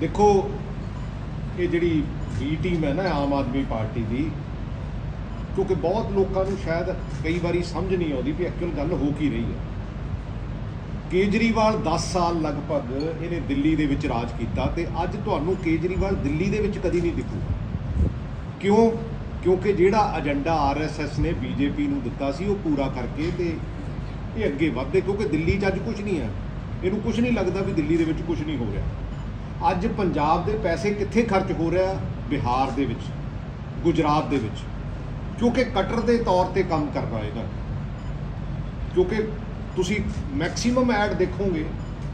ਦੇਖੋ, ਇਹ ਜਿਹੜੀ ਬੀ ਟੀਮ ਹੈ ਨਾ ਆਮ ਆਦਮੀ ਪਾਰਟੀ ਦੀ, ਕਿਉਂਕਿ ਬਹੁਤ ਲੋਕਾਂ ਨੂੰ ਸ਼ਾਇਦ ਕਈ ਵਾਰੀ ਸਮਝ ਨਹੀਂ ਆਉਂਦੀ ਵੀ ਐਕਚੁਅਲ ਗੱਲ ਹੋ ਕੀ ਰਹੀ ਹੈ। ਕੇਜਰੀਵਾਲ 10 ਸਾਲ ਲਗਭਗ ਇਹਨੇ ਦਿੱਲੀ ਦੇ ਵਿੱਚ ਰਾਜ ਕੀਤਾ ਤੇ ਅੱਜ ਤੁਹਾਨੂੰ ਕੇਜਰੀਵਾਲ ਦਿੱਲੀ ਦੇ ਵਿੱਚ ਕਦੀ ਨਹੀਂ ਦਿਖੂਗਾ। ਕਿਉਂ? ਕਿਉਂਕਿ ਜਿਹੜਾ ਏਜੰਡਾ ਆਰਐਸਐਸ ਨੇ ਬੀਜੇਪੀ ਨੂੰ ਦਿੱਤਾ ਸੀ, ਉਹ ਪੂਰਾ ਕਰਕੇ ਤੇ ਇਹ ਅੱਗੇ ਵਧਦੇ, ਕਿਉਂਕਿ ਦਿੱਲੀ 'ਚ ਅੱਜ ਕੁਝ ਨਹੀਂ ਹੈ। ਇਹਨੂੰ ਕੁਝ ਨਹੀਂ ਲੱਗਦਾ ਵੀ ਦਿੱਲੀ ਦੇ ਵਿੱਚ ਕੁਝ ਨਹੀਂ ਹੋ ਰਿਹਾ। ਅੱਜ ਪੰਜਾਬ ਦੇ ਪੈਸੇ ਕਿੱਥੇ ਖਰਚ ਹੋ ਰਿਹਾ ਬਿਹਾਰ ਦੇ ਵਿੱਚ, ਗੁਜਰਾਤ ਦੇ ਵਿੱਚ? ਕਿਉਂਕਿ ਕਟਰ ਦੇ ਤੌਰ ਤੇ ਕੰਮ ਕਰਦਾ ਇਹਨਾਂ ਕਿਉਂਕਿ ਤੁਸੀਂ ਮੈਕਸਿਮਮ ਐਡ ਦੇਖੋਗੇ,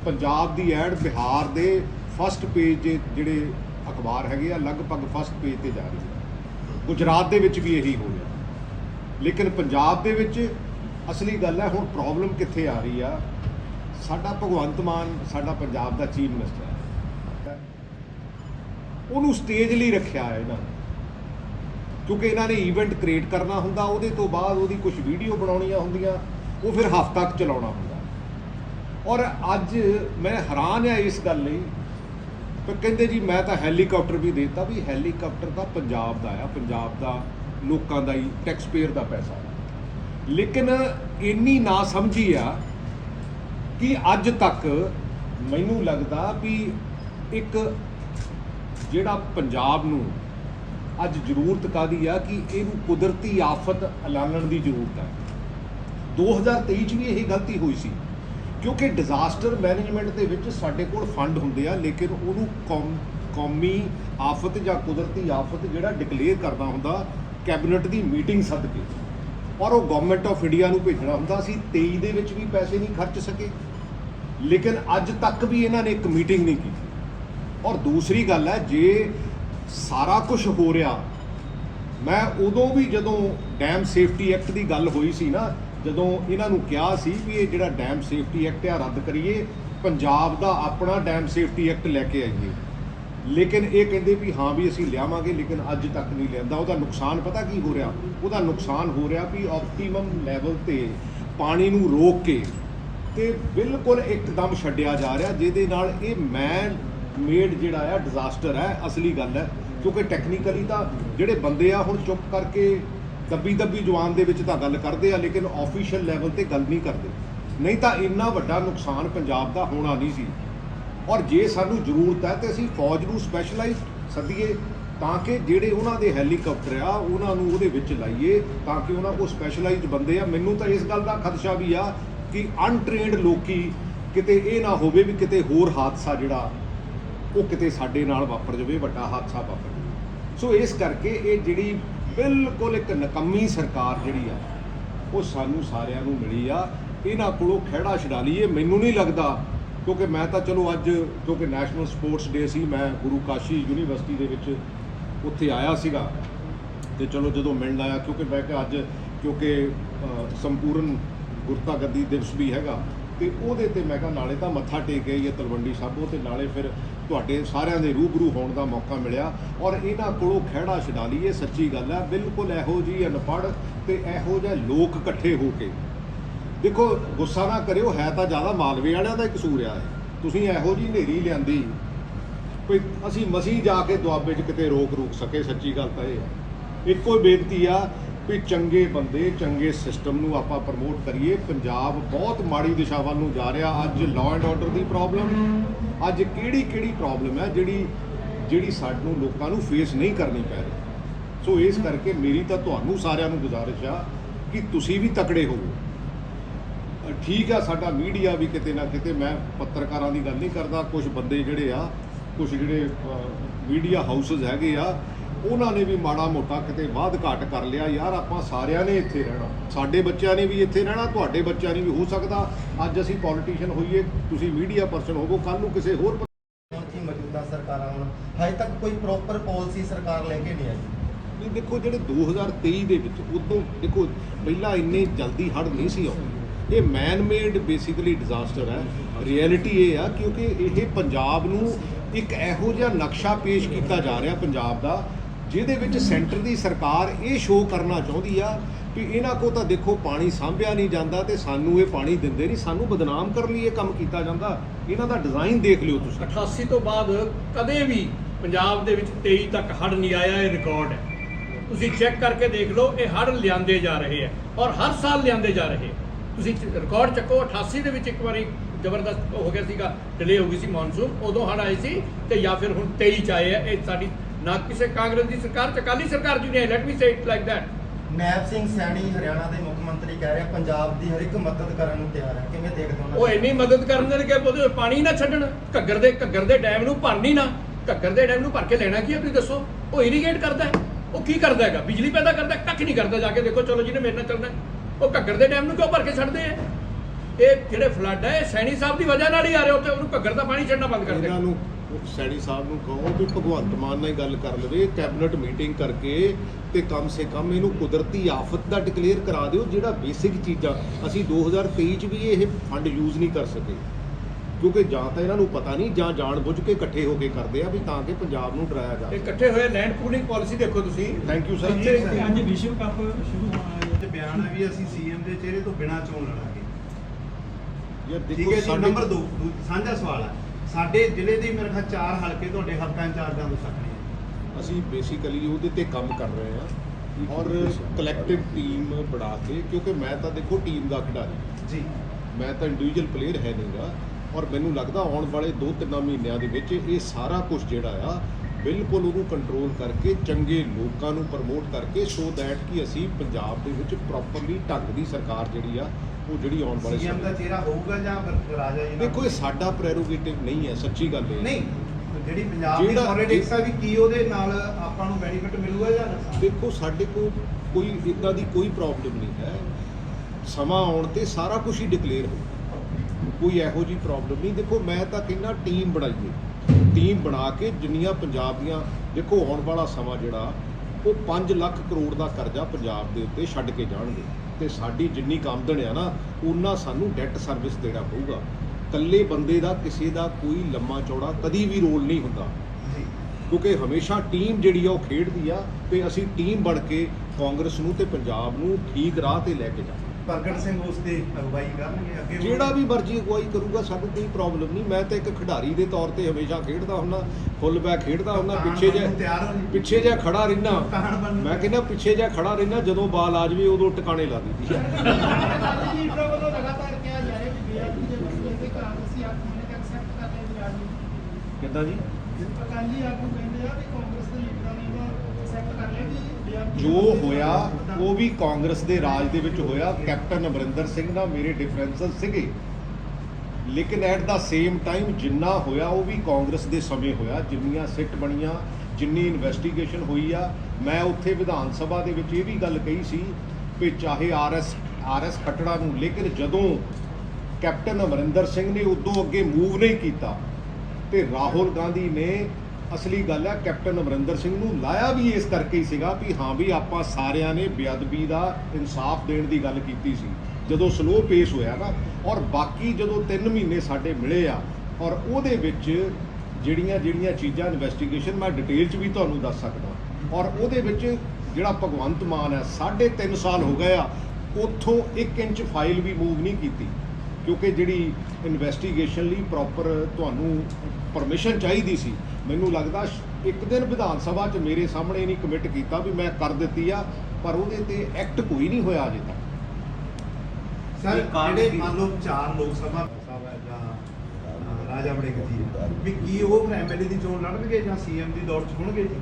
ਪੰਜਾਬ ਦੀ ਐਡ ਬਿਹਾਰ ਦੇ ਫਸਟ ਪੇਜ ਦੇ ਜਿਹੜੇ ਅਖਬਾਰ ਹੈਗੇ ਆ, ਲਗਭਗ ਫਸਟ ਪੇਜ ਤੇ ਜਾ ਰਹੀ ਹੈ ਗੁਜਰਾਤ ਦੇ ਵਿੱਚ ਵੀ ਇਹੀ ਹੋ ਰਿਹਾ। ਲੇਕਿਨ ਪੰਜਾਬ ਦੇ ਵਿੱਚ ਅਸਲੀ ਗੱਲ ਹੈ, ਹੁਣ ਪ੍ਰੋਬਲਮ ਕਿੱਥੇ ਆ ਰਹੀ ਆ? ਸਾਡਾ ਭਗਵੰਤ ਮਾਨ, ਸਾਡਾ ਪੰਜਾਬ ਦਾ ਚੀਫ ਮਿਨਿਸਟਰ ਉਹਨੂੰ ਸਟੇਜ ਲਈ ਰੱਖਿਆ ਹੈ ਇਹਨਾਂ ਨੇ। ਕਿਉਂਕਿ ਇਹਨਾਂ ਨੇ ਇਵੈਂਟ ਕ੍ਰੀਏਟ ਕਰਨਾ ਹੁੰਦਾ, ਉਹਦੇ ਤੋਂ ਬਾਅਦ ਉਹਦੀ ਕੁਝ ਵੀਡੀਓ ਬਣਾਉਣੀਆਂ ਹੁੰਦੀਆਂ, ਉਹ ਫਿਰ ਹਫ਼ਤਾ ਤੱਕ ਚਲਾਉਣਾ ਹੁੰਦਾ। ਔਰ ਅੱਜ ਮੈਂ ਹੈਰਾਨ ਆ ਇਸ ਗੱਲ ਲਈ ਪਰ ਕਹਿੰਦੇ ਜੀ, ਮੈਂ ਤਾਂ ਹੈਲੀਕਾਪਟਰ ਵੀ ਦੇਤਾ ਵੀ ਹੈਲੀਕਾਪਟਰ ਤਾਂ ਪੰਜਾਬ ਦਾ ਆ, ਪੰਜਾਬ ਦਾ ਲੋਕਾਂ ਦਾ ਹੀ ਟੈਕਸ ਪੇਅਰ ਦਾ ਪੈਸਾ। ਲੇਕਿਨ ਇੰਨੀ ਨਾ ਸਮਝੀ ਆ ਕਿ ਅੱਜ ਤੱਕ ਮੈਨੂੰ ਲੱਗਦਾ ਵੀ ਇੱਕ ਜਿਹੜਾ ਪੰਜਾਬ ਨੂੰ ਅੱਜ ਜ਼ਰੂਰਤ ਕਾਦੀ ਆ ਕਿ ਇਹਨੂੰ ਕੁਦਰਤੀ ਆਫਤ ਐਲਾਨਣ ਦੀ ਜ਼ਰੂਰਤ ਹੈ 2023 ਚ ਵੀ ਇਹ ਗਲਤੀ ਹੋਈ ਸੀ, ਕਿਉਂਕਿ ਡਿਜ਼ਾਸਟਰ ਮੈਨੇਜਮੈਂਟ ਦੇ ਵਿੱਚ ਸਾਡੇ ਕੋਲ ਫੰਡ ਹੁੰਦੇ ਆ, ਲੇਕਿਨ ਉਹਨੂੰ ਕੌਮ, ਕੌਮੀ ਆਫਤ ਜਾਂ ਕੁਦਰਤੀ ਆਫਤ ਜਿਹੜਾ ਡਿਕਲੇਅਰ ਕਰਨਾ ਹੁੰਦਾ ਕੈਬਨਿਟ ਦੀ ਮੀਟਿੰਗ ਸੱਦ ਕੇ ਔਰ ਉਹ ਗਵਰਨਮੈਂਟ ਆਫ ਇੰਡੀਆ ਨੂੰ ਭੇਜਣਾ ਹੁੰਦਾ ਸੀ 23 ਦੇ ਵਿੱਚ ਵੀ ਪੈਸੇ ਨਹੀਂ ਖਰਚ ਸਕੇ। ਲੇਕਿਨ ਅੱਜ ਤੱਕ ਵੀ ਇਹਨਾਂ ਨੇ ਇੱਕ ਮੀਟਿੰਗ ਨਹੀਂ ਕੀਤੀ। ਔਰ ਦੂਸਰੀ ਗੱਲ ਹੈ, ਜੇ ਸਾਰਾ ਕੁਝ ਹੋ ਰਿਹਾ, ਮੈਂ ਉਦੋਂ ਵੀ ਜਦੋਂ ਡੈਮ ਸੇਫਟੀ ਐਕਟ ਦੀ ਗੱਲ ਹੋਈ ਸੀ ਨਾ, ਜਦੋਂ ਇਹਨਾਂ ਨੂੰ ਕਿਹਾ ਸੀ ਵੀ ਇਹ ਜਿਹੜਾ ਡੈਮ ਸੇਫਟੀ ਐਕਟ ਆ, ਰੱਦ ਕਰੀਏ, ਪੰਜਾਬ ਦਾ ਆਪਣਾ ਡੈਮ ਸੇਫਟੀ ਐਕਟ ਲੈ ਕੇ ਆਈਏ। ਲੇਕਿਨ ਇਹ ਕਹਿੰਦੇ ਵੀ ਹਾਂ ਵੀ ਅਸੀਂ ਲਿਆਵਾਂਗੇ, ਲੇਕਿਨ ਅੱਜ ਤੱਕ ਨਹੀਂ ਲਿਆਂਦਾ। ਉਹਦਾ ਨੁਕਸਾਨ ਪਤਾ ਕੀ ਹੋ ਰਿਹਾ? ਉਹਦਾ ਨੁਕਸਾਨ ਹੋ ਰਿਹਾ ਵੀ ਆਪਟੀਮਮ ਲੈਵਲ ਤੇ ਪਾਣੀ ਨੂੰ ਰੋਕ ਕੇ ਤੇ ਬਿਲਕੁਲ ਇੱਕਦਮ ਛੱਡਿਆ ਜਾ ਰਿਹਾ, ਜਿਹਦੇ ਨਾਲ ਇਹ ਮੈਂ ਮੇਡ ਜਿਹੜਾ ਆ ਡਿਜ਼ਾਸਟਰ ਹੈ, ਅਸਲੀ ਗੱਲ ਹੈ। ਕਿਉਂਕਿ ਟੈਕਨੀਕਲੀ ਤਾਂ ਜਿਹੜੇ ਬੰਦੇ ਆ, ਹੁਣ ਚੁੱਪ ਕਰਕੇ ਦੱਬੀ ਦੱਬੀ ਜਵਾਨ ਦੇ ਵਿੱਚ ਤਾਂ ਗੱਲ ਕਰਦੇ ਆ, ਲੇਕਿਨ ਆਫੀਸ਼ੀਅਲ ਲੈਵਲ ਤੇ ਗੱਲ ਨਹੀਂ ਕਰਦੇ। ਨਹੀਂ ਤਾਂ ਇੰਨਾ ਵੱਡਾ ਨੁਕਸਾਨ ਪੰਜਾਬ ਦਾ ਹੋਣਾ ਨਹੀਂ ਸੀ। ਔਰ ਜੇ ਸਾਨੂੰ ਜ਼ਰੂਰਤ ਹੈ ਤੇ ਅਸੀਂ ਫੌਜ ਨੂੰ ਸਪੈਸ਼ਲਾਈਜ਼ ਸੱਦੀਏ, ਤਾਂ ਕਿ ਜਿਹੜੇ ਉਹਨਾਂ ਦੇ ਹੈਲੀਕਾਪਟਰ ਆ, ਉਹਨਾਂ ਨੂੰ ਉਹਦੇ ਵਿੱਚ ਲਾਈਏ, ਤਾਂ ਕਿ ਉਹਨਾਂ ਕੋਲ ਸਪੈਸ਼ਲਾਈਜ਼ਡ ਬੰਦੇ ਆ। ਮੈਨੂੰ ਤਾਂ ਇਸ ਗੱਲ ਦਾ ਖਦਸ਼ਾ ਵੀ ਆ ਕਿ ਅਨਟ੍ਰੇਨਡ ਲੋਕੀ ਕਿਤੇ ਇਹ ਨਾ ਹੋਵੇ ਵੀ ਕਿਤੇ ਹੋਰ ਹਾਦਸਾ ਜਿਹੜਾ ਉਹ ਕਿਤੇ ਸਾਡੇ ਨਾਲ ਵਾਪਰ ਜਾਵੇ, ਵੱਡਾ ਹਾਦਸਾ ਵਾਪਰ ਜਾਵੇ। ਸੋ ਇਸ ਕਰਕੇ ਇਹ ਜਿਹੜੀ ਬਿਲਕੁਲ ਇੱਕ ਨਕੰਮੀ ਸਰਕਾਰ ਜਿਹੜੀ ਆ, ਉਹ ਸਾਨੂੰ ਸਾਰਿਆਂ ਨੂੰ ਮਿਲੀ ਆ। ਇਹਨਾਂ ਕੋਲੋਂ ਖਹਿੜਾ ਛਡਾ ਲਈਏ। ਮੈਨੂੰ ਨਹੀਂ ਲੱਗਦਾ, ਕਿਉਂਕਿ ਮੈਂ ਤਾਂ ਚਲੋ ਅੱਜ ਕਿਉਂਕਿ ਨੈਸ਼ਨਲ ਸਪੋਰਟਸ ਡੇ ਸੀ, ਮੈਂ ਗੁਰੂ ਕਾਸ਼ੀ ਯੂਨੀਵਰਸਿਟੀ ਦੇ ਵਿੱਚ ਉੱਥੇ ਆਇਆ ਸੀਗਾ। ਤੇ ਚਲੋ ਜਦੋਂ ਮਿਲਣ ਆਇਆ, ਕਿਉਂਕਿ ਮੈਂ ਕਿਹਾ ਅੱਜ ਕਿਉਂਕਿ ਸੰਪੂਰਨ ਗੁਰਤਾ ਗੱਦੀ ਦਿਵਸ ਵੀ ਹੈਗਾ। ਤੇ ਉਹਦੇ ਤੇ ਮੈਂ ਕਿਹਾ ਨਾਲੇ ਤਾਂ ਮੱਥਾ ਟੇਕ ਗਈ ਹੈ ਤਲਵੰਡੀ ਸਾਬੋ, ਤੇ ਨਾਲੇ ਫਿਰ ਤੁਹਾਡੇ ਸਾਰਿਆਂ ਦੇ ਰੂਬਰੂ ਹੋਣ ਦਾ ਮੌਕਾ ਮਿਲਿਆ ਔਰ ਇਹਨਾਂ ਕੋਲੋਂ ਖਹਿੜਾ ਛਡਾ ਲਈਏ, ਸੱਚੀ ਗੱਲ ਹੈ, ਬਿਲਕੁਲ ਇਹੋ ਜੀ ਅਨਪੜ੍ਹ ਤੇ ਇਹੋ ਜਿਹੇ ਲੋਕ ਇਕੱਠੇ ਹੋ ਕੇ। ਦੇਖੋ, ਗੁੱਸਾ ਨਾ ਕਰਿਓ, ਹੈ ਤਾਂ ਜ਼ਿਆਦਾ ਮਾਲਵੇ ਵਾਲਿਆਂ ਦਾ ਹੀ ਕਸੂਰ ਆ ਤੁਸੀਂ ਇਹੋ ਜੀ ਹਨੇਰੀ ਲਿਆਂਦੀ ਕੋਈ ਅਸੀਂ ਮਸੀਂ ਜਾ ਕੇ ਦੁਆਬੇ 'ਚ ਕਿਤੇ ਰੋਕ ਰੋਕ ਸਕੇ, ਸੱਚੀ ਗੱਲ ਤਾਂ ਇਹ ਹੈ। ਇੱਕੋ ਹੀ ਬੇਨਤੀ ਆ ਵੀ ਚੰਗੇ ਬੰਦੇ, ਚੰਗੇ ਸਿਸਟਮ ਨੂੰ ਆਪਾਂ ਪ੍ਰਮੋਟ ਕਰੀਏ। ਪੰਜਾਬ ਬਹੁਤ ਮਾੜੀ ਦਿਸ਼ਾ ਵੱਲ ਨੂੰ ਜਾ ਰਿਹਾ। ਅੱਜ ਲਾਅ ਐਂਡ ਆਰਡਰ ਦੀ ਪ੍ਰੋਬਲਮ ਅੱਜ ਕਿਹੜੀ ਕਿਹੜੀ ਪ੍ਰੋਬਲਮ ਹੈ ਜਿਹੜੀ ਜਿਹੜੀ ਸਾਨੂੰ ਲੋਕਾਂ ਨੂੰ ਫੇਸ ਨਹੀਂ ਕਰਨੀ ਪੈ ਰਹੀ? ਸੋ ਇਸ ਕਰਕੇ ਮੇਰੀ ਤਾਂ ਤੁਹਾਨੂੰ ਸਾਰਿਆਂ ਨੂੰ ਗੁਜ਼ਾਰਿਸ਼ ਆ ਕਿ ਤੁਸੀਂ ਵੀ ਤਕੜੇ ਹੋਵੋ। ਠੀਕ ਆ, ਸਾਡਾ ਮੀਡੀਆ ਵੀ ਕਿਤੇ ਨਾ ਕਿਤੇ, ਮੈਂ ਪੱਤਰਕਾਰਾਂ ਦੀ ਗੱਲ ਨਹੀਂ ਕਰਦਾ ਕੁਝ ਬੰਦੇ ਜਿਹੜੇ ਆ ਕੁਝ ਜਿਹੜੇ ਮੀਡੀਆ ਹਾਊਸਸ ਹੈਗੇ ਆ ਉਹਨਾਂ ਨੇ ਵੀ ਮਾੜਾ ਮੋਟਾ ਕਿਤੇ ਵਾਧ ਘਾਟ ਕਰ ਲਿਆ ਯਾਰ ਆਪਾਂ ਸਾਰਿਆਂ ਨੇ ਇੱਥੇ ਰਹਿਣਾ ਸਾਡੇ ਬੱਚਿਆਂ ਨੇ ਵੀ ਇੱਥੇ ਰਹਿਣਾ ਤੁਹਾਡੇ ਬੱਚਿਆਂ ਨੇ ਵੀ ਹੋ ਸਕਦਾ ਅੱਜ ਅਸੀਂ ਪੋਲੀਟੀਸ਼ੀਅਨ ਹੋਈਏ ਤੁਸੀਂ ਮੀਡੀਆ ਪਰਸਨ ਹੋਵੋ ਕੱਲ ਨੂੰ ਕਿਸੇ ਹੋਰ ਮੌਜੂਦਾ ਸਰਕਾਰਾਂ ਹੁਣ ਹਜੇ ਤੱਕ ਕੋਈ ਪ੍ਰੋਪਰ ਪਾਲਿਸੀ ਸਰਕਾਰ ਲੈ ਕੇ ਨਹੀਂ ਆਈ। ਨਹੀਂ ਦੇਖੋ ਜਿਹੜੇ 2023 ਦੇ ਵਿੱਚ ਉਦੋਂ ਦੇਖੋ ਪਹਿਲਾਂ ਇੰਨੇ ਜਲਦੀ ਹੜ੍ਹ ਨਹੀਂ ਸੀ ਆਉਂਦੇ। ਇਹ ਮੈਨ ਮੇਡ ਬੇਸਿਕਲੀ ਡਿਜ਼ਾਸਟਰ ਹੈ। ਰਿਐਲਿਟੀ ਇਹ ਆ ਕਿਉਂਕਿ ਇਹ ਪੰਜਾਬ ਨੂੰ ਇੱਕ ਇਹੋ ਜਿਹਾ ਨਕਸ਼ਾ ਪੇਸ਼ ਕੀਤਾ ਜਾ ਰਿਹਾ ਪੰਜਾਬ ਦਾ ਜਿਹਦੇ ਵਿੱਚ ਸੈਂਟਰ ਦੀ ਸਰਕਾਰ ਇਹ ਸ਼ੋਅ ਕਰਨਾ ਚਾਹੁੰਦੀ ਆ ਵੀ ਇਹਨਾਂ ਕੋ ਤਾਂ ਦੇਖੋ ਪਾਣੀ ਸਾਂਭਿਆ ਨਹੀਂ ਜਾਂਦਾ ਤੇ ਸਾਨੂੰ ਇਹ ਪਾਣੀ ਦਿੰਦੇ ਨਹੀਂ, ਸਾਨੂੰ ਬਦਨਾਮ ਕਰਨ ਲਈ ਇਹ ਕੰਮ ਕੀਤਾ ਜਾਂਦਾ। ਇਹਨਾਂ ਦਾ ਡਿਜ਼ਾਈਨ ਦੇਖ ਲਿਓ ਤੁਸੀਂ। 88 ਤੋਂ ਬਾਅਦ ਕਦੇ ਵੀ ਪੰਜਾਬ ਦੇ ਵਿੱਚ 23 ਤੱਕ ਹੜ੍ਹ ਨਹੀਂ ਆਇਆ, ਇਹ ਰਿਕਾਰਡ ਹੈ। ਤੁਸੀਂ ਚੈੱਕ ਕਰਕੇ ਦੇਖ ਲਓ, ਇਹ ਹੜ੍ਹ ਲਿਆਂਦੇ ਜਾ ਰਹੇ ਹੈ ਔਰ ਹਰ ਸਾਲ ਲਿਆਂਦੇ ਜਾ ਰਹੇ ਹੈ। ਤੁਸੀਂ ਰਿਕਾਰਡ ਚੱਕੋ 88 ਦੇ ਵਿੱਚ ਇੱਕ ਵਾਰੀ ਜ਼ਬਰਦਸਤ ਹੋ ਗਿਆ ਸੀਗਾ ਡਿਲੇ ਹੋ ਗਈ ਸੀ ਮੌਨਸੂਨ ਉਦੋਂ ਹੜ੍ਹ ਆਏ ਸੀ ਤੇ ਜਾਂ ਫਿਰ ਹੁਣ 23 ਚ ਆਏ ਆ ਇਹ ਸਾਡੀ ਨਾ ਕਿਸੇ ਕਾਂਗਰਸ ਦੀ ਸਰਕਾਰ ਚ ਅਕਾਲੀ ਸਰਕਾਰ ਜੀ ਨੇ let me say it like that Nayab Singh Saini Haryana ਦੇ ਮੁੱਖ ਮੰਤਰੀ ਕਹਿ ਰਿਹਾ ਪੰਜਾਬ ਦੀ ਹਰ ਇੱਕ ਮਦਦ ਕਰਨ ਨੂੰ ਤਿਆਰ ਹੈ। ਕਿਵੇਂ ਦੇਖਦੇ ਹੋ ਉਹ ਇੰਨੀ ਮਦਦ ਕਰਨ ਦੇ ਕਿ ਉਹਦੇ ਪਾਣੀ ਨਾ ਛੱਡਣ ਘੱਗਰ ਦੇ ਘੱਗਰ ਦੇ ਡੈਮ ਨੂੰ ਭਰਨੀ ਨਾ ਘੱਗਰ ਦੇ ਡੈਮ ਨੂੰ ਭਰ ਕੇ ਲੈਣਾ ਕੀ ਹੈ ਤੁਸੀਂ ਦੱਸੋ? ਉਹ ਇਰੀਗੇਟ ਕਰਦਾ ਹੈ। ਉਹ ਕੀ ਕਰਦਾ ਹੈਗਾ? ਬਿਜਲੀ ਪੈਦਾ ਕਰਦਾ? ਕੱਖ ਨਹੀਂ ਕਰਦਾ ਜਾ ਕੇ। ਦੇਖੋ ਚਲੋ ਜਿਹਨੇ ਮੇਰੇ ਨਾਲ ਚੱਲਣਾ। ਉਹ ਘੱਗਰ ਦੇ ਡੈਮ ਨੂੰ ਕਿਉਂ ਭਰ ਕੇ ਛੱਡਦੇ ਆ ਇਹ ਜਿਹੜੇ ਫਲੱਡ ਹੈ ਇਹ ਸੈਣੀ ਸਾਹਿਬ ਦੀ ਵਜ੍ਹਾ ਨਾਲ ਹੀ ਆ ਰਹੇ ਉੱਥੇ ਉਹਨੂੰ ਘੱਗਰ ਦਾ ਪਾਣੀ ਛੱਡਣਾ ਬੰਦ ਕਰ ਦੇ ਇਹਨਾਂ ਨੂੰ ਸੈਣੀ ਸਾਹਿਬ ਨੂੰ ਕਹੋ ਵੀ ਭਗਵੰਤ ਮਾਨ ਨਾਲ ਹੀ ਗੱਲ ਕਰ ਲਵੇ ਕੈਬਨਿਟ ਮੀਟਿੰਗ ਕਰਕੇ ਤੇ ਕਮ ਸੇ ਕਮ ਇਹਨੂੰ ਕੁਦਰਤੀ ਆਫਤ ਦਾ ਡਿਕਲੇਅਰ ਕਰਾ ਦਿਓ ਜਿਹੜਾ ਬੇਸਿਕ ਚੀਜ਼ਾਂ ਅਸੀਂ 2023 ਚ ਵੀ ਇਹ ਫੰਡ ਯੂਜ਼ ਨਹੀਂ ਕਰ ਸਕੇ। ਕਿਉਂਕਿ ਜਾਂ ਤਾਂ ਇਹਨਾਂ ਨੂੰ ਪਤਾ ਨਹੀਂ ਜਾਂ ਜਾਣ ਬੁੱਝ ਕੇ ਇਕੱਠੇ ਹੋ ਕੇ ਕਰਦੇ ਆ ਵੀ ਤਾਂ ਕਿ ਪੰਜਾਬ ਨੂੰ ਡਰਾਇਆ ਇਹ ਜਾਵੇ ਇਕੱਠੇ ਹੋਏ ਲੈਂਡ ਪੂਲਿੰਗ ਪਾਲਿਸੀ ਦੇਖੋ ਤੁਸੀਂ। ਥੈਂਕ ਯੂ ਸਰ ਅੱਜ ਵਿਸ਼ਵ ਕੱਪ ਸ਼ੁਰੂ ਹੋਣਾ ਹੈ। ਤੇ ਬਿਆਨ ਹੈ ਵੀ ਅਸੀਂ ਸੀਐਮ ਦੇ ਚਿਹਰੇ ਤੋਂ ਬਿਨਾਂ ਚੋਣ ਲੜਾਂਗੇ। ਯਾਰ ਠੀਕ ਦੇਖੋ ਹੈ ਜੀ ਸਾਡੇ ਨੰਬਰ 2 ਸਾਂਝਾ ਸਵਾਲ ਹੈ ਸਾਡੇ ਜ਼ਿਲ੍ਹੇ ਦੇ ਮੇਰੇ ਖਿਆਲ ਚਾਰ ਹਲਕੇ ਤੁਹਾਡੇ ਹਲਕਾ ਇੰਚਾਰਜਾਂ ਤੋਂ ਸਕਦੇ ਆ। ਅਸੀਂ ਬੇਸਿਕਲੀ ਉਹਦੇ ਤੇ ਕੰਮ ਕਰ ਰਹੇ ਹਾਂ ਔਰ ਕਲੈਕਟਿਵ ਟੀਮ ਬਣਾ ਕੇ ਕਿਉਂਕਿ ਮੈਂ ਤਾਂ ਦੇਖੋ ਟੀਮ ਦਾ ਖਿਡਾਰੀ ਜੀ। ਮੈਂ ਤਾਂ ਇੰਡੀਵਿਜੂਅਲ ਪਲੇਅਰ ਹੈ ਨਹੀਂਗਾ। ਔਰ ਮੈਨੂੰ ਲੱਗਦਾ ਆਉਣ ਵਾਲੇ 2-3 ਮਹੀਨਿਆਂ ਦੇ ਵਿੱਚ ਇਹ ਸਾਰਾ ਕੁਝ ਜਿਹੜਾ ਆ ਬਿਲਕੁਲ ਉਹਨੂੰ ਕੰਟਰੋਲ ਕਰਕੇ ਚੰਗੇ ਲੋਕਾਂ ਨੂੰ ਪ੍ਰਮੋਟ ਕਰਕੇ ਸੋ ਦੈਟ ਕਿ ਅਸੀਂ ਪੰਜਾਬ ਦੇ ਵਿੱਚ ਪ੍ਰੋਪਰਲੀ ਢੰਗ ਦੀ ਸਰਕਾਰ ਜਿਹੜੀ ਆ ਉਹ ਜਿਹੜੀ ਆਉਣ ਵਾਲੇ ਸੀਐਮ ਦਾ ਚਿਹਰਾ ਹੋਊਗਾ ਜਾਂ ਰਾਜਾ ਜੀ? ਦੇਖੋ ਇਹ ਸਾਡਾ ਪ੍ਰੈਰੋਗੇਟਿਵ ਨਹੀਂ ਹੈ ਸੱਚੀ ਗੱਲ ਇਹ। ਨਹੀਂ ਜਿਹੜੀ ਪੰਜਾਬ ਦੀ ਪੋਲਿਟਿਕਸ ਆ ਵੀ ਕੀ ਉਹਦੇ ਨਾਲ ਆਪਾਂ ਨੂੰ ਬੈਨੀਫਿਟ ਮਿਲੂਗਾ ਜਾਂ ਨੁਕਸਾਨ? ਦੇਖੋ ਸਾਡੇ ਕੋਲ ਕੋਈ ਇਦਾਂ ਦੀ ਕੋਈ ਪ੍ਰੋਬਲਮ ਨਹੀਂ ਹੈ। ਸਮਾਂ ਆਉਣ ਤੇ ਸਾਰਾ ਕੁਝ ਹੀ ਡਿਕਲੇਅਰ ਹੋ ਕੋਈ ਇਹੋ ਜੀ ਪ੍ਰੋਬਲਮ ਨਹੀਂ। ਦੇਖੋ ਮੈਂ ਤਾਂ ਕਹਿੰਦਾ ਟੀਮ ਬਣਾਈਏ। ਟੀਮ ਬਣਾ ਕੇ ਜਿੰਨੀਆਂ ਪੰਜਾਬ ਦੀਆਂ ਦੇਖੋ ਆਉਣ ਵਾਲਾ ਸਮਾਂ ਜਿਹੜਾ ਉਹ 5 ਲੱਖ ਕਰੋੜ ਦਾ ਕਰਜ਼ਾ ਪੰਜਾਬ ਦੇ ਉੱਤੇ ਛੱਡ ਕੇ ਜਾਣਗੇ। ਤੇ ਸਾਡੀ ਜਿੰਨੀ ਕੁ ਆਮਦਨ ਆ ਨਾ ਉਹਨਾਂ ਸਾਨੂੰ ਡੈਟ ਸਰਵਿਸ ਦੇਣਾ ਪਊਗਾ। ਇਕੱਲੇ ਬੰਦੇ ਦਾ ਕਿਸੇ ਦਾ ਕੋਈ ਲੰਮਾ ਚੌੜਾ ਕਦੀ ਵੀ ਰੋਲ ਨਹੀਂ ਹੁੰਦਾ। ਕਿਉਂਕਿ ਹਮੇਸ਼ਾ ਟੀਮ ਜਿਹੜੀ ਆ ਉਹ ਖੇਡਦੀ ਆ ਤੇ ਅਸੀਂ ਟੀਮ ਬਣ ਕੇ ਕਾਂਗਰਸ ਨੂੰ ਤੇ ਪੰਜਾਬ ਨੂੰ ਠੀਕ ਰਾਹ ਤੇ ਲੈ ਕੇ ਜਾਵਾਂਗੇ। ਪ੍ਰਗਟ ਸਿੰਘ ਉਸ ਤੇ ਅਗਵਾਈ ਕਰਨਗੇ ਅੱਗੇ ਜਿਹੜਾ ਵੀ ਮਰਜ਼ੀ ਅਗਵਾਈ ਕਰੂਗਾ ਸਾਨੂੰ ਕੋਈ ਪ੍ਰੋਬਲਮ ਨਹੀਂ। ਮੈਂ ਤਾਂ ਇੱਕ ਖਿਡਾਰੀ ਦੇ ਤੌਰ ਤੇ ਹਮੇਸ਼ਾ ਖੇਡਦਾ ਹੁੰਨਾ ਫੁੱਲ ਬੈਕ ਖੇਡਦਾ ਕਪਤਾਨ ਪਿੱਛੇ ਹੋ ਜੀ। ਪਿੱਛੇ ਜਿਹਾ ਖੜਾ ਰਹਿਣਾ ਮੈਂ ਕਹਿੰਦਾ ਪਿੱਛੇ ਜਿਹਾ ਖੜਾ ਰਹਿਣਾ ਜਦੋਂ ਬਾਲ ਆ ਜਾਵੇ ਉਦੋਂ ਟਿਕਾਣੇ ਲਾ ਵੱਲੋਂ ਲਗਾਤਾਰ ਕਿਹਾ ਜਾ? ਦੇ ਤੇ ਕਾਂਗਰਸੀ ਆਗੂ ਨੇ ਕਿੱਦਾਂ ਜੀ ਕਹਿੰਦੇ ਆ ਕਿ ਕਾਂਗਰਸ ਦੇ ਲੀਡਰਾਂ ਨੇ ਜੋ ਹੋਇਆ, ਉਹ ਵੀ ਕਾਂਗਰਸ ਦੇ ਰਾਜ ਦੇ ਵਿੱਚ ਹੋਇਆ। ਕੈਪਟਨ ਅਮਰਿੰਦਰ ਸਿੰਘ ਨਾਲ ਮੇਰੇ ਡਿਫਰੈਂਸਸ ਸੀਗੇ। ਲੇਕਿਨ ਐਟ ਦਾ ਸੇਮ ਟਾਈਮ ਜਿੰਨਾ ਹੋਇਆ, ਉਹ ਵੀ ਕਾਂਗਰਸ ਦੇ ਸਮੇਂ ਹੋਇਆ। ਜਿੰਨੀਆਂ ਸਿੱਟ ਬਣੀਆਂ, ਜਿੰਨੀ ਇਨਵੈਸਟੀਗੇਸ਼ਨ ਹੋਈ ਆ। ਮੈਂ ਉੱਥੇ ਵਿਧਾਨ ਸਭਾ ਦੇ ਵਿੱਚ ਇਹ ਵੀ ਗੱਲ ਕਹੀ ਸੀ ਕਿ ਚਾਹੇ ਆਰਐਸ ਆਰਐਸ ਖੱਟੜਾ ਨੂੰ, ਲੇਕਿਨ ਜਦੋਂ ਕੈਪਟਨ ਅਮਰਿੰਦਰ ਸਿੰਘ ਨੇ ਉਦੋਂ ਅੱਗੇ ਮੂਵ ਨਹੀਂ ਕੀਤਾ ਤੇ ਰਾਹੁਲ ਗਾਂਧੀ ਨੇ ਅਸਲੀ ਗੱਲ ਹੈ, ਕੈਪਟਨ ਅਮਰਿੰਦਰ ਸਿੰਘ ਨੂੰ ਲਾਇਆ ਵੀ ਇਸ ਕਰਕੇ ਹੀ ਸੀਗਾ ਵੀ ਹਾਂ ਵੀ ਆਪਾਂ ਸਾਰਿਆਂ ਨੇ ਬੇਅਦਬੀ ਦਾ ਇਨਸਾਫ ਦੇਣ ਦੀ ਗੱਲ ਕੀਤੀ ਸੀ। ਜਦੋਂ ਸਲੋ ਪੇਸ ਹੋਇਆ ਨਾ, ਔਰ ਬਾਕੀ ਜਦੋਂ 3 ਮਹੀਨੇ ਸਾਡੇ ਮਿਲੇ ਆ, ਔਰ ਉਹਦੇ ਵਿੱਚ ਜਿਹੜੀਆਂ ਜਿਹੜੀਆਂ ਚੀਜ਼ਾਂ ਇਨਵੈਸਟੀਗੇਸ਼ਨ ਮੈਂ ਡਿਟੇਲ 'ਚ ਵੀ ਤੁਹਾਨੂੰ ਦੱਸ ਸਕਦਾ। ਔਰ ਉਹਦੇ ਵਿੱਚ ਜਿਹੜਾ ਭਗਵੰਤ ਮਾਨ ਹੈ, ਸਾਢੇ ਤਿੰਨ ਸਾਲ ਹੋ ਗਏ ਆ, ਉੱਥੋਂ 1 ਇੰਚ ਫਾਈਲ ਵੀ ਮੂਵ ਨਹੀਂ ਕੀਤੀ। ਕਿਉਂਕਿ ਜਿਹੜੀ ਇਨਵੈਸਟੀਗੇਸ਼ਨ ਲਈ ਪ੍ਰੋਪਰ ਤੁਹਾਨੂੰ ਪਰਮਿਸ਼ਨ ਚਾਹੀਦੀ ਸੀ ਮੈਨੂੰ ਲੱਗਦਾ ਇੱਕ ਦਿਨ ਵਿਧਾਨ ਸਭਾ 'ਚ ਮੇਰੇ ਸਾਹਮਣੇ ਨਹੀਂ ਕਮਿਟ ਕੀਤਾ ਵੀ ਮੈਂ ਕਰ ਦਿੱਤੀ ਆ ਪਰ ਉਹਦੇ ਤੇ ਐਕਟ ਕੋਈ ਨਹੀਂ ਹੋਇਆ ਅਜੇ ਤੱਕ। ਸਰ ਜਿਹੜੇ ਕੀ- ਮੰਨ ਲਓ ਚਾਰ ਲੋਕ ਸਭਾ ਸਾਹਿਬ ਹੈ ਜਾਂ ਰਾਜਾ ਬੜੇ ਹੈ ਵੀ ਕੀ ਉਹ ਫਿਰ ਐਮਐਲਏ ਦੀ ਚੋਣ ਲੜਨਗੇ ਜਾਂ ਸੀਐਮ ਦੀ ਦੌੜ 'ਚ ਹੋਣਗੇ ਜੀ?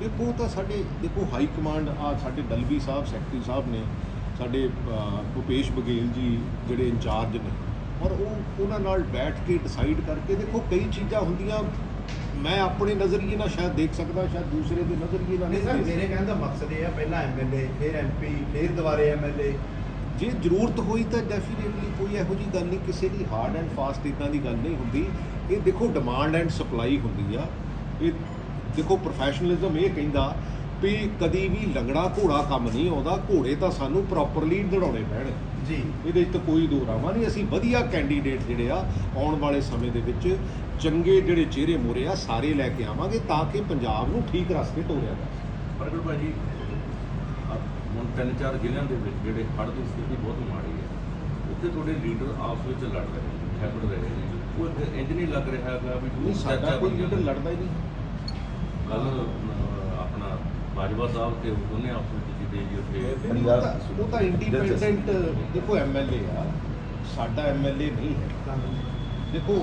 ਦੇਖੋ ਤਾਂ ਸਾਡੇ ਦੇਖੋ ਹਾਈ ਕਮਾਂਡ ਆ ਸਾਡੇ ਦਲਵੀ ਸਾਹਿਬ ਸੈਕਟਰੀ ਸਾਹਿਬ ਨੇ ਸਾਡੇ ਭੁਪੇਸ਼ ਬਘੇਲ ਜੀ ਜਿਹੜੇ ਇੰਚਾਰਜ ਨੇ ਔਰ ਉਹ ਉਹਨਾਂ ਨਾਲ ਬੈਠ ਕੇ ਡਿਸਾਈਡ ਕਰਕੇ ਦੇਖੋ ਕਈ ਚੀਜ਼ਾਂ ਹੁੰਦੀਆਂ ਮੈਂ ਆਪਣੇ ਨਜ਼ਰੀਏ ਨਾਲ ਸ਼ਾਇਦ ਦੇਖ ਸਕਦਾ ਸ਼ਾਇਦ ਦੂਸਰੇ ਦੇ ਨਜ਼ਰੀਏ ਨਾਲ ਨਹੀਂ ਸਰ ਮੇਰੇ ਕਹਿਣ ਦਾ ਮਕਸਦ ਇਹ ਹੈ ਪਹਿਲਾਂ ਐਮਐਲਏ ਫਿਰ ਐਮਪੀ ਫਿਰ ਦੁਬਾਰੇ ਐਮਐਲਏ ਜੇ ਜ਼ਰੂਰਤ ਹੋਈ ਤਾਂ ਡੈਫੀਨਿਟਲੀ ਕੋਈ ਇਹੋ ਜੀ ਗੱਲ ਨਹੀਂ ਕਿਸੇ ਦੀ ਹਾਰਡ ਐਂਡ ਫਾਸਟ ਇਦਾਂ ਦੀ ਗੱਲ ਨਹੀਂ ਹੁੰਦੀ। ਇਹ ਦੇਖੋ ਡਿਮਾਂਡ ਐਂਡ ਸਪਲਾਈ ਹੁੰਦੀ ਆ। ਇਹ ਦੇਖੋ ਪ੍ਰੋਫੈਸ਼ਨਲਿਜ਼ਮ ਇਹ ਕਹਿੰਦਾ ਵੀ ਕਦੀ ਵੀ ਲੰਗੜਾ ਘੋੜਾ ਕੰਮ ਨਹੀਂ ਆਉਂਦਾ ਘੋੜੇ ਤਾਂ ਸਾਨੂੰ ਪ੍ਰੋਪਰਲੀ ਦੜਾਉਣੇ ਪੈਣ। ਜੀ। ਇਹਦੇ 'ਚ ਤਾਂ ਕੋਈ ਦੋ ਰਾਵਾਂ ਨਹੀਂ। ਅਸੀਂ ਵਧੀਆ ਕੈਂਡੀਡੇਟ ਜਿਹੜੇ ਆ ਆਉਣ ਵਾਲੇ ਸਮੇਂ ਦੇ ਵਿੱਚ ਚੰਗੇ ਜਿਹੜੇ ਚਿਹਰੇ ਮੋਰੇ ਆ ਸਾਰੇ ਲੈ ਕੇ ਆਵਾਂਗੇ ਤਾਂ ਕਿ ਪੰਜਾਬ ਨੂੰ ਠੀਕ ਰਸਤੇ ਤੋਰਿਆ ਜਾ ਪ੍ਰਗਟ ਭਾਜੀ ਹੁਣ ਤਿੰਨ ਚਾਰ ਜ਼ਿਲ੍ਹਿਆਂ ਦੇ ਵਿੱਚ ਜਿਹੜੇ ਹੜ੍ਹ ਦੀ ਸਥਿਤੀ ਬਹੁਤ ਮਾੜੀ ਹੈ ਉੱਥੇ ਤੁਹਾਡੇ ਲੀਡਰ ਆਪਸ ਵਿੱਚ ਲੜ ਰਹੇ ਨੇ ਖੈਬੜ ਰਹੇ ਨੇ। ਉਹ ਇੰਜ ਨਹੀਂ ਲੱਗ ਰਿਹਾ ਹੈਗਾ ਵੀ ਸਾਡਾ ਕੋਈ ਲੀਡਰ ਲੜਦਾ ਹੀ ਨਹੀਂ। ਕੱਲ ਬਾਜਵਾ ਸਾਹਿਬ ਤੇ ਉਹਨੇ ਆਪਸ ਵਿੱਚ ਜਿੱਤੇ ਜੀ ਉੱਥੇ। ਉਹ ਤਾਂ- ਉਹ ਤਾਂ ਇੰਡੀਪੈਂਡੈਂਟ ਦੇਖੋ ਐਮਐਲਏ ਆ। ਸਾਡਾ ਐਮਐਲਏ ਨਹੀਂ ਹੈ। ਦੇਖੋ